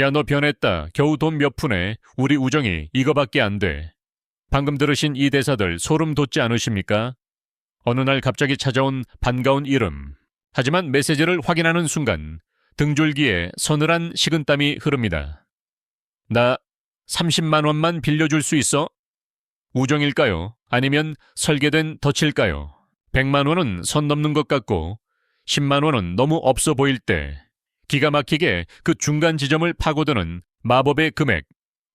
야, 너 변했다. 겨우 돈 몇 푼에 우리 우정이 이거밖에 안 돼. 방금 들으신 이 대사들 소름 돋지 않으십니까? 어느 날 갑자기 찾아온 반가운 이름. 하지만 메시지를 확인하는 순간 등줄기에 서늘한 식은땀이 흐릅니다. 나 30만 원만 빌려줄 수 있어? 우정일까요? 아니면 설계된 덫일까요? 100만 원은 선 넘는 것 같고 10만 원은 너무 없어 보일 때 기가 막히게 그 중간 지점을 파고드는 마법의 금액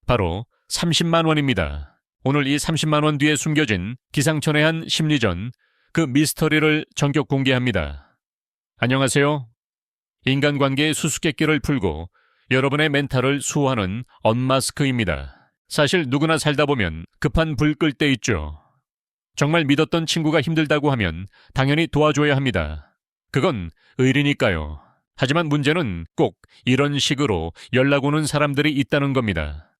바로 30만 원입니다. 오늘 이 30만 원 뒤에 숨겨진 기상천외한 심리전 그 미스터리를 전격 공개합니다. 안녕하세요. 인간관계의 수수께끼를 풀고 여러분의 멘탈을 수호하는 언마스크입니다. 사실 누구나 살다 보면 급한 불 끌 때 있죠. 정말 믿었던 친구가 힘들다고 하면 당연히 도와줘야 합니다. 그건 의리니까요. 하지만 문제는 꼭 이런 식으로 연락 오는 사람들이 있다는 겁니다.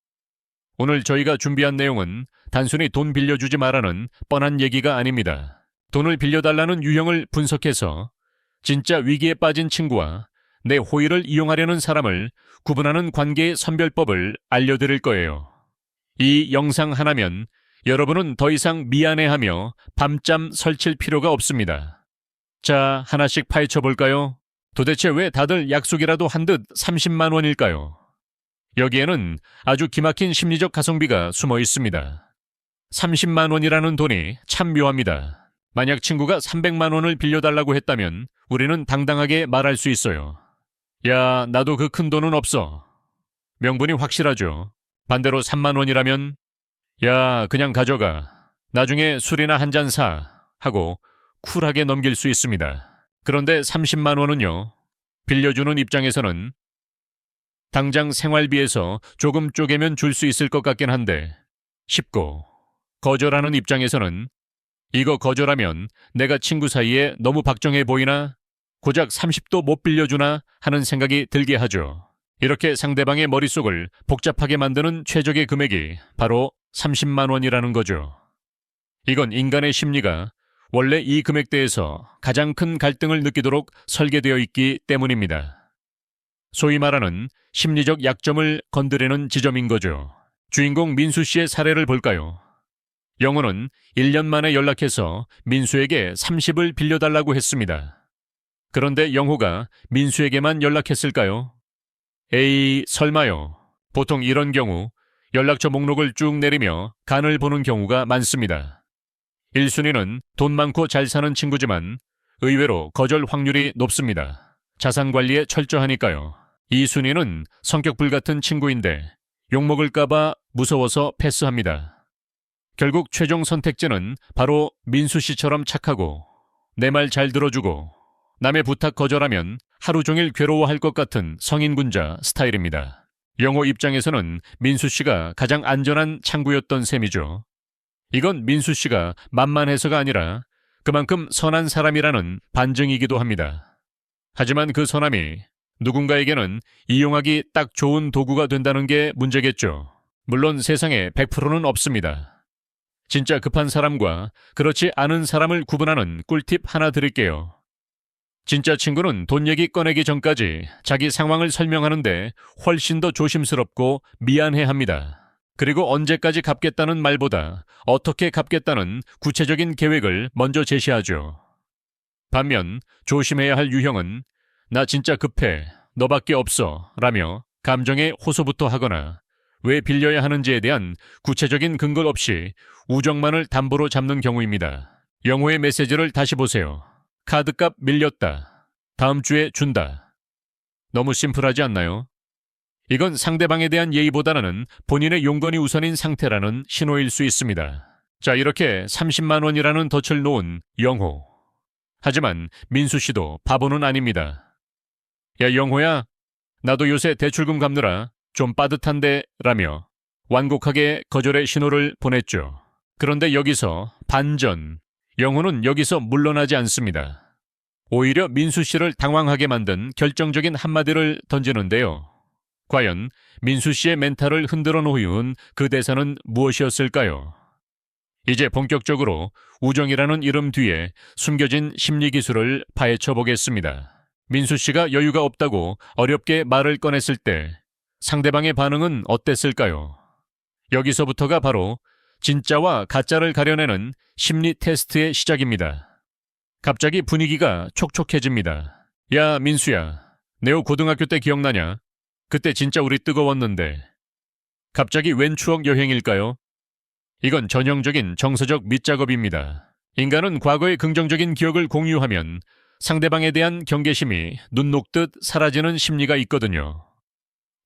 오늘 저희가 준비한 내용은 단순히 돈 빌려주지 말라는 뻔한 얘기가 아닙니다. 돈을 빌려달라는 유형을 분석해서 진짜 위기에 빠진 친구와 내 호의를 이용하려는 사람을 구분하는 관계의 선별법을 알려드릴 거예요. 이 영상 하나면 여러분은 더 이상 미안해하며 밤잠 설칠 필요가 없습니다. 자, 하나씩 파헤쳐 볼까요? 도대체 왜 다들 약속이라도 한 듯 30만 원일까요? 여기에는 아주 기막힌 심리적 가성비가 숨어 있습니다. 30만 원이라는 돈이 참 묘합니다. 만약 친구가 300만 원을 빌려달라고 했다면 우리는 당당하게 말할 수 있어요. 야, 나도 그 큰 돈은 없어. 명분이 확실하죠. 반대로 3만 원이라면 야, 그냥 가져가. 나중에 술이나 한 잔 사. 하고 쿨하게 넘길 수 있습니다. 그런데 30만 원은요. 빌려주는 입장에서는 당장 생활비에서 조금 쪼개면 줄 수 있을 것 같긴 한데 쉽고 거절하는 입장에서는 이거 거절하면 내가 친구 사이에 너무 박정해 보이나 고작 30도 못 빌려주나 하는 생각이 들게 하죠. 이렇게 상대방의 머릿속을 복잡하게 만드는 최적의 금액이 바로 30만 원이라는 거죠. 이건 인간의 심리가 원래 이 금액대에서 가장 큰 갈등을 느끼도록 설계되어 있기 때문입니다. 소위 말하는 심리적 약점을 건드리는 지점인 거죠. 주인공 민수 씨의 사례를 볼까요? 영호는 1년 만에 연락해서 민수에게 30을 빌려달라고 했습니다. 그런데 영호가 민수에게만 연락했을까요? 에이, 설마요. 보통 이런 경우 연락처 목록을 쭉 내리며 간을 보는 경우가 많습니다. 1순위는 돈 많고 잘 사는 친구지만 의외로 거절 확률이 높습니다. 자산 관리에 철저하니까요. 2순위는 성격 불같은 친구인데 욕먹을까봐 무서워서 패스합니다. 결국 최종 선택지는 바로 민수 씨처럼 착하고 내 말 잘 들어주고 남의 부탁 거절하면 하루 종일 괴로워할 것 같은 성인군자 스타일입니다. 영호 입장에서는 민수 씨가 가장 안전한 창구였던 셈이죠. 이건 민수 씨가 만만해서가 아니라 그만큼 선한 사람이라는 반증이기도 합니다. 하지만 그 선함이 누군가에게는 이용하기 딱 좋은 도구가 된다는 게 문제겠죠. 물론 세상에 100%는 없습니다. 진짜 급한 사람과 그렇지 않은 사람을 구분하는 꿀팁 하나 드릴게요. 진짜 친구는 돈 얘기 꺼내기 전까지 자기 상황을 설명하는데 훨씬 더 조심스럽고 미안해 합니다. 그리고 언제까지 갚겠다는 말보다 어떻게 갚겠다는 구체적인 계획을 먼저 제시하죠. 반면 조심해야 할 유형은 나 진짜 급해, 너밖에 없어 라며 감정에 호소부터 하거나 왜 빌려야 하는지에 대한 구체적인 근거 없이 우정만을 담보로 잡는 경우입니다. 영호의 메시지를 다시 보세요. 카드값 밀렸다. 다음 주에 준다. 너무 심플하지 않나요? 이건 상대방에 대한 예의보다는 본인의 용건이 우선인 상태라는 신호일 수 있습니다. 자, 이렇게 30만 원이라는 덫을 놓은 영호. 하지만 민수 씨도 바보는 아닙니다. 야, 영호야. 나도 요새 대출금 갚느라 좀 빠듯한데 라며 완곡하게 거절의 신호를 보냈죠. 그런데 여기서 반전. 영호는 여기서 물러나지 않습니다. 오히려 민수 씨를 당황하게 만든 결정적인 한마디를 던지는데요. 과연 민수 씨의 멘탈을 흔들어 놓은 그 대사는 무엇이었을까요? 이제 본격적으로 우정이라는 이름 뒤에 숨겨진 심리 기술을 파헤쳐 보겠습니다. 민수 씨가 여유가 없다고 어렵게 말을 꺼냈을 때 상대방의 반응은 어땠을까요? 여기서부터가 바로 진짜와 가짜를 가려내는 심리 테스트의 시작입니다. 갑자기 분위기가 촉촉해집니다. 야, 민수야. 네오 고등학교 때 기억나냐? 그때 진짜 우리 뜨거웠는데. 갑자기 웬 추억 여행일까요? 이건 전형적인 정서적 밑작업입니다. 인간은 과거의 긍정적인 기억을 공유하면 상대방에 대한 경계심이 눈 녹듯 사라지는 심리가 있거든요.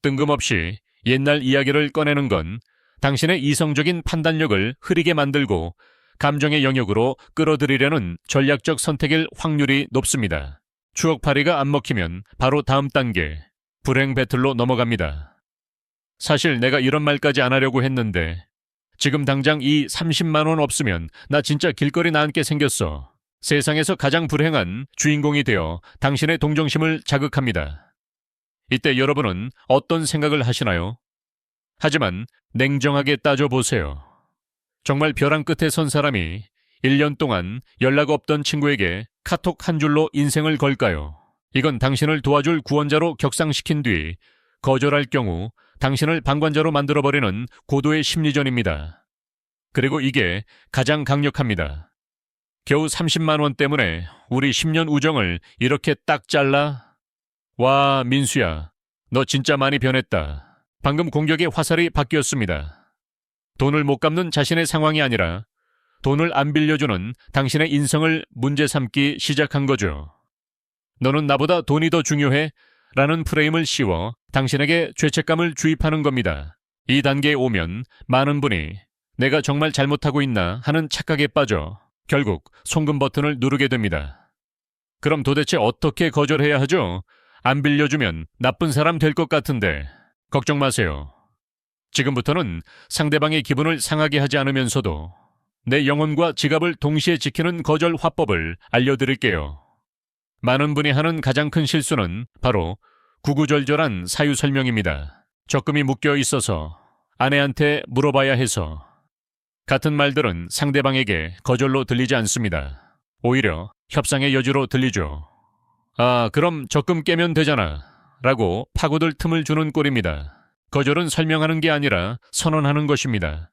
뜬금없이 옛날 이야기를 꺼내는 건 당신의 이성적인 판단력을 흐리게 만들고 감정의 영역으로 끌어들이려는 전략적 선택일 확률이 높습니다. 추억팔이가 안 먹히면 바로 다음 단계, 불행 배틀로 넘어갑니다. 사실 내가 이런 말까지 안 하려고 했는데 지금 당장 이 30만 원 없으면 나 진짜 길거리 나앉게 생겼어. 세상에서 가장 불행한 주인공이 되어 당신의 동정심을 자극합니다. 이때 여러분은 어떤 생각을 하시나요? 하지만 냉정하게 따져보세요. 정말 벼랑 끝에 선 사람이 1년 동안 연락 없던 친구에게 카톡 한 줄로 인생을 걸까요? 이건 당신을 도와줄 구원자로 격상시킨 뒤 거절할 경우 당신을 방관자로 만들어버리는 고도의 심리전입니다. 그리고 이게 가장 강력합니다. 겨우 30만 원 때문에 우리 10년 우정을 이렇게 딱 잘라? 와, 민수야. 너 진짜 많이 변했다. 방금 공격의 화살이 바뀌었습니다. 돈을 못 갚는 자신의 상황이 아니라 돈을 안 빌려주는 당신의 인성을 문제 삼기 시작한 거죠. 너는 나보다 돈이 더 중요해? 라는 프레임을 씌워 당신에게 죄책감을 주입하는 겁니다. 이 단계에 오면 많은 분이 내가 정말 잘못하고 있나 하는 착각에 빠져 결국 송금 버튼을 누르게 됩니다. 그럼 도대체 어떻게 거절해야 하죠? 안 빌려주면 나쁜 사람 될 것 같은데 걱정 마세요. 지금부터는 상대방의 기분을 상하게 하지 않으면서도 내 영혼과 지갑을 동시에 지키는 거절 화법을 알려드릴게요. 많은 분이 하는 가장 큰 실수는 바로 구구절절한 사유 설명입니다. 적금이 묶여 있어서 아내한테 물어봐야 해서 같은 말들은 상대방에게 거절로 들리지 않습니다. 오히려 협상의 여지로 들리죠. 아, 그럼 적금 깨면 되잖아. 라고 파고들 틈을 주는 꼴입니다. 거절은 설명하는 게 아니라 선언하는 것입니다.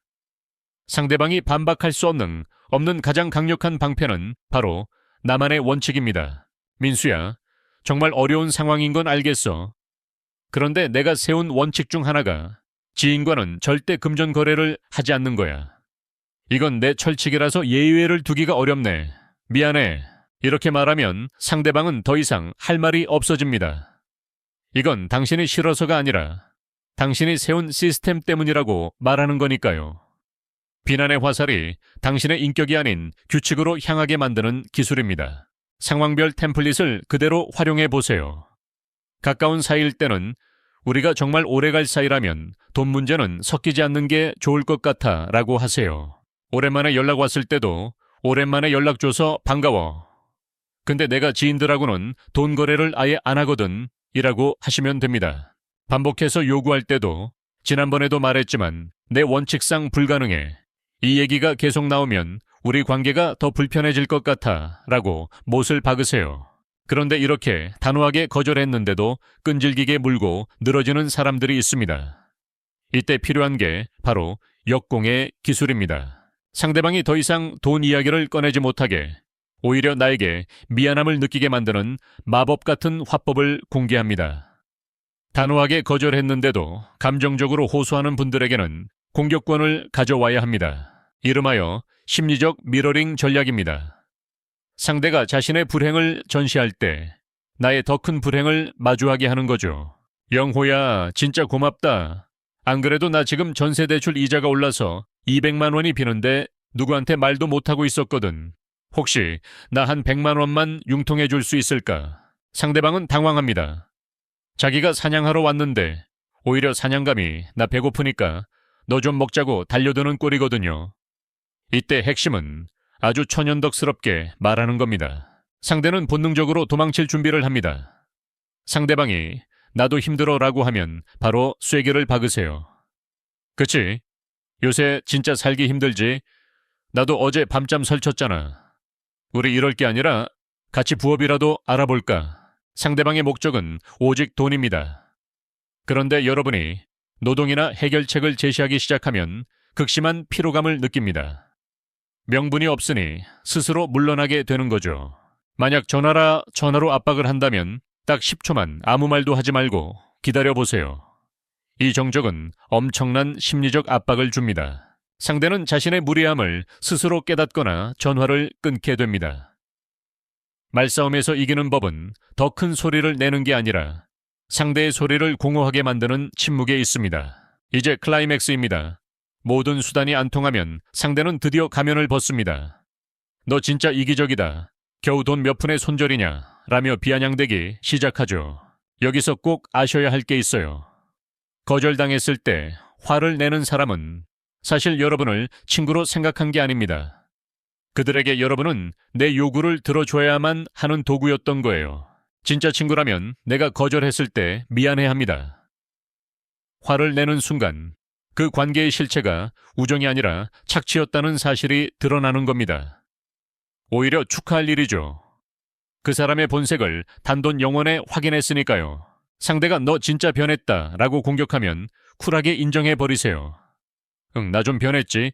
상대방이 반박할 수 없는, 없는 가장 강력한 방패는 바로 나만의 원칙입니다. 민수야, 정말 어려운 상황인 건 알겠어. 그런데 내가 세운 원칙 중 하나가 지인과는 절대 금전 거래를 하지 않는 거야. 이건 내 철칙이라서 예외를 두기가 어렵네. 미안해. 이렇게 말하면 상대방은 더 이상 할 말이 없어집니다. 이건 당신이 싫어서가 아니라 당신이 세운 시스템 때문이라고 말하는 거니까요. 비난의 화살이 당신의 인격이 아닌 규칙으로 향하게 만드는 기술입니다. 상황별 템플릿을 그대로 활용해 보세요. 가까운 사이일 때는 우리가 정말 오래 갈 사이라면 돈 문제는 섞이지 않는 게 좋을 것 같아 라고 하세요. 오랜만에 연락 왔을 때도 오랜만에 연락 줘서 반가워. 근데 내가 지인들하고는 돈 거래를 아예 안 하거든. 이라고 하시면 됩니다. 반복해서 요구할 때도 지난번에도 말했지만 내 원칙상 불가능해. 이 얘기가 계속 나오면 우리 관계가 더 불편해질 것 같아 라고 못을 박으세요. 그런데 이렇게 단호하게 거절했는데도 끈질기게 물고 늘어지는 사람들이 있습니다. 이때 필요한 게 바로 역공의 기술입니다. 상대방이 더 이상 돈 이야기를 꺼내지 못하게 오히려 나에게 미안함을 느끼게 만드는 마법 같은 화법을 공개합니다. 단호하게 거절했는데도 감정적으로 호소하는 분들에게는 공격권을 가져와야 합니다. 이름하여 심리적 미러링 전략입니다. 상대가 자신의 불행을 전시할 때 나의 더 큰 불행을 마주하게 하는 거죠. 영호야, 진짜 고맙다. 안 그래도 나 지금 전세 대출 이자가 올라서 200만 원이 비는데 누구한테 말도 못하고 있었거든. 혹시 나 한 100만 원만 융통해 줄 수 있을까? 상대방은 당황합니다. 자기가 사냥하러 왔는데 오히려 사냥감이 나 배고프니까 너 좀 먹자고 달려드는 꼴이거든요. 이때 핵심은 아주 천연덕스럽게 말하는 겁니다. 상대는 본능적으로 도망칠 준비를 합니다. 상대방이 나도 힘들어 라고 하면 바로 쐐기를 박으세요. 그치? 요새 진짜 살기 힘들지? 나도 어제 밤잠 설쳤잖아. 우리 이럴 게 아니라 같이 부업이라도 알아볼까? 상대방의 목적은 오직 돈입니다. 그런데 여러분이 노동이나 해결책을 제시하기 시작하면 극심한 피로감을 느낍니다. 명분이 없으니 스스로 물러나게 되는 거죠. 만약 전화라 전화로 압박을 한다면 딱 10초만 아무 말도 하지 말고 기다려 보세요. 이 정적은 엄청난 심리적 압박을 줍니다. 상대는 자신의 무리함을 스스로 깨닫거나 전화를 끊게 됩니다. 말싸움에서 이기는 법은 더 큰 소리를 내는 게 아니라 상대의 소리를 공허하게 만드는 침묵에 있습니다. 이제 클라이맥스입니다. 모든 수단이 안 통하면 상대는 드디어 가면을 벗습니다. 너 진짜 이기적이다. 겨우 돈 몇 푼의 손절이냐? 라며 비아냥대기 시작하죠. 여기서 꼭 아셔야 할 게 있어요. 거절당했을 때 화를 내는 사람은 사실 여러분을 친구로 생각한 게 아닙니다. 그들에게 여러분은 내 요구를 들어줘야만 하는 도구였던 거예요. 진짜 친구라면 내가 거절했을 때 미안해 합니다. 화를 내는 순간 그 관계의 실체가 우정이 아니라 착취였다는 사실이 드러나는 겁니다. 오히려 축하할 일이죠. 그 사람의 본색을 단돈 영원에 확인했으니까요. 상대가 너 진짜 변했다 라고 공격하면 쿨하게 인정해 버리세요. 응, 나 좀 변했지.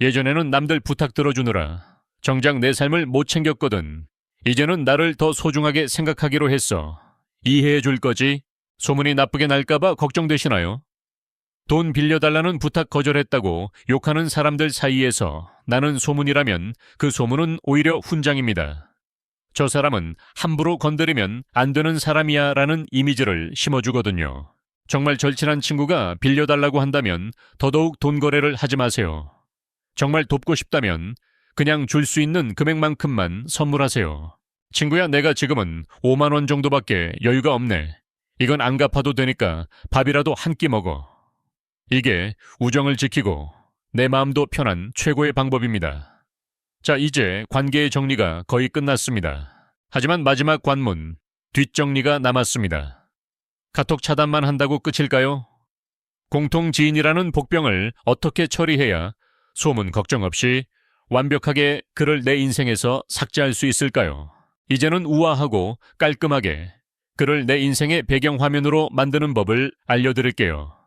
예전에는 남들 부탁 들어주느라 정작 내 삶을 못 챙겼거든. 이제는 나를 더 소중하게 생각하기로 했어. 이해해 줄 거지? 소문이 나쁘게 날까봐 걱정되시나요? 돈 빌려달라는 부탁 거절했다고 욕하는 사람들 사이에서 나는 소문이라면 그 소문은 오히려 훈장입니다. 저 사람은 함부로 건드리면 안 되는 사람이야 라는 이미지를 심어주거든요. 정말 절친한 친구가 빌려달라고 한다면 더더욱 돈 거래를 하지 마세요. 정말 돕고 싶다면 그냥 줄 수 있는 금액만큼만 선물하세요. 친구야, 내가 지금은 5만원 정도밖에 여유가 없네. 이건 안 갚아도 되니까 밥이라도 한 끼 먹어. 이게 우정을 지키고 내 마음도 편한 최고의 방법입니다. 자, 이제 관계의 정리가 거의 끝났습니다. 하지만 마지막 관문, 뒷정리가 남았습니다. 카톡 차단만 한다고 끝일까요? 공통 지인이라는 복병을 어떻게 처리해야 소문 걱정 없이 완벽하게 그를 내 인생에서 삭제할 수 있을까요? 이제는 우아하고 깔끔하게 그를 내 인생의 배경화면으로 만드는 법을 알려드릴게요.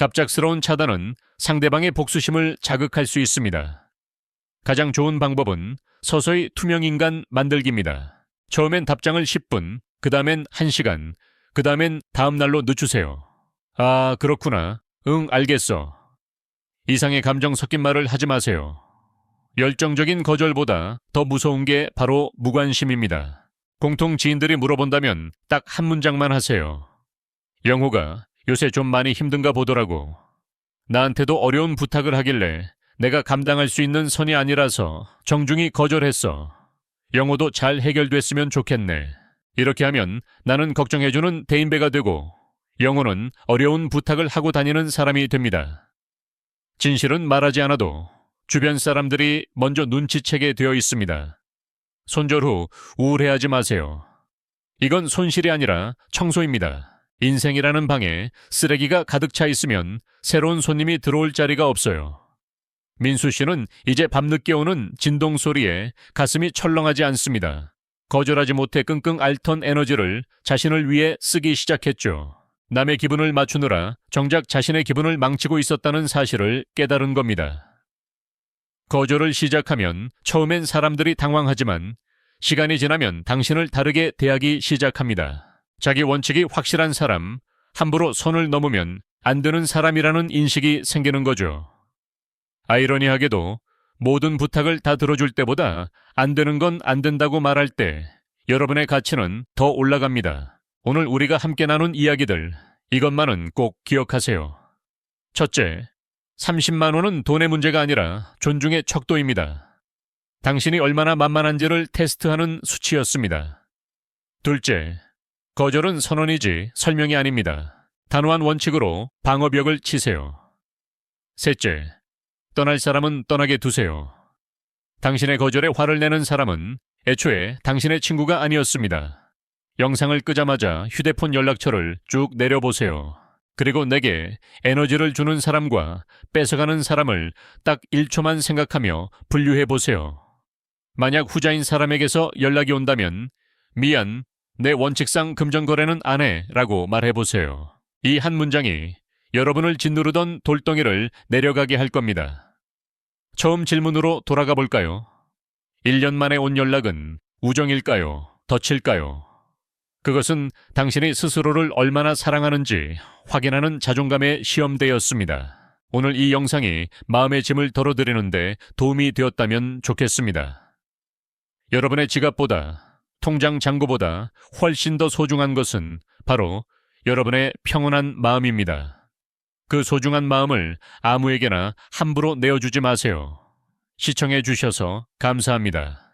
갑작스러운 차단은 상대방의 복수심을 자극할 수 있습니다. 가장 좋은 방법은 서서히 투명인간 만들기입니다. 처음엔 답장을 10분, 그 다음엔 1시간, 그 다음엔 다음날로 늦추세요. 아, 그렇구나. 응, 알겠어. 이상의 감정 섞인 말을 하지 마세요. 열정적인 거절보다 더 무서운 게 바로 무관심입니다. 공통 지인들이 물어본다면 딱 한 문장만 하세요. 영호가 요새 좀 많이 힘든가 보더라고. 나한테도 어려운 부탁을 하길래 내가 감당할 수 있는 선이 아니라서 정중히 거절했어. 영호도 잘 해결됐으면 좋겠네. 이렇게 하면 나는 걱정해주는 대인배가 되고 영호는 어려운 부탁을 하고 다니는 사람이 됩니다. 진실은 말하지 않아도 주변 사람들이 먼저 눈치채게 되어 있습니다. 손절 후 우울해하지 마세요. 이건 손실이 아니라 청소입니다. 인생이라는 방에 쓰레기가 가득 차 있으면 새로운 손님이 들어올 자리가 없어요. 민수 씨는 이제 밤늦게 오는 진동 소리에 가슴이 철렁하지 않습니다. 거절하지 못해 끙끙 앓던 에너지를 자신을 위해 쓰기 시작했죠. 남의 기분을 맞추느라 정작 자신의 기분을 망치고 있었다는 사실을 깨달은 겁니다. 거절을 시작하면 처음엔 사람들이 당황하지만 시간이 지나면 당신을 다르게 대하기 시작합니다. 자기 원칙이 확실한 사람, 함부로 선을 넘으면 안 되는 사람이라는 인식이 생기는 거죠. 아이러니하게도 모든 부탁을 다 들어줄 때보다 안 되는 건 안 된다고 말할 때 여러분의 가치는 더 올라갑니다. 오늘 우리가 함께 나눈 이야기들, 이것만은 꼭 기억하세요. 첫째, 30만 원은 돈의 문제가 아니라 존중의 척도입니다. 당신이 얼마나 만만한지를 테스트하는 수치였습니다. 둘째, 거절은 선언이지 설명이 아닙니다. 단호한 원칙으로 방어벽을 치세요. 셋째, 떠날 사람은 떠나게 두세요. 당신의 거절에 화를 내는 사람은 애초에 당신의 친구가 아니었습니다. 영상을 끄자마자 휴대폰 연락처를 쭉 내려보세요. 그리고 내게 에너지를 주는 사람과 뺏어가는 사람을 딱 1초만 생각하며 분류해 보세요. 만약 후자인 사람에게서 연락이 온다면 미안, 내 원칙상 금전거래는 안 해 라고 말해 보세요. 이 한 문장이 여러분을 짓누르던 돌덩이를 내려가게 할 겁니다. 처음 질문으로 돌아가 볼까요? 1년 만에 온 연락은 우정일까요? 덫일까요? 그것은 당신이 스스로를 얼마나 사랑하는지 확인하는 자존감의 시험대였습니다. 오늘 이 영상이 마음의 짐을 덜어드리는데 도움이 되었다면 좋겠습니다. 여러분의 지갑보다 통장 잔고보다 훨씬 더 소중한 것은 바로 여러분의 평온한 마음입니다. 그 소중한 마음을 아무에게나 함부로 내어주지 마세요. 시청해 주셔서 감사합니다.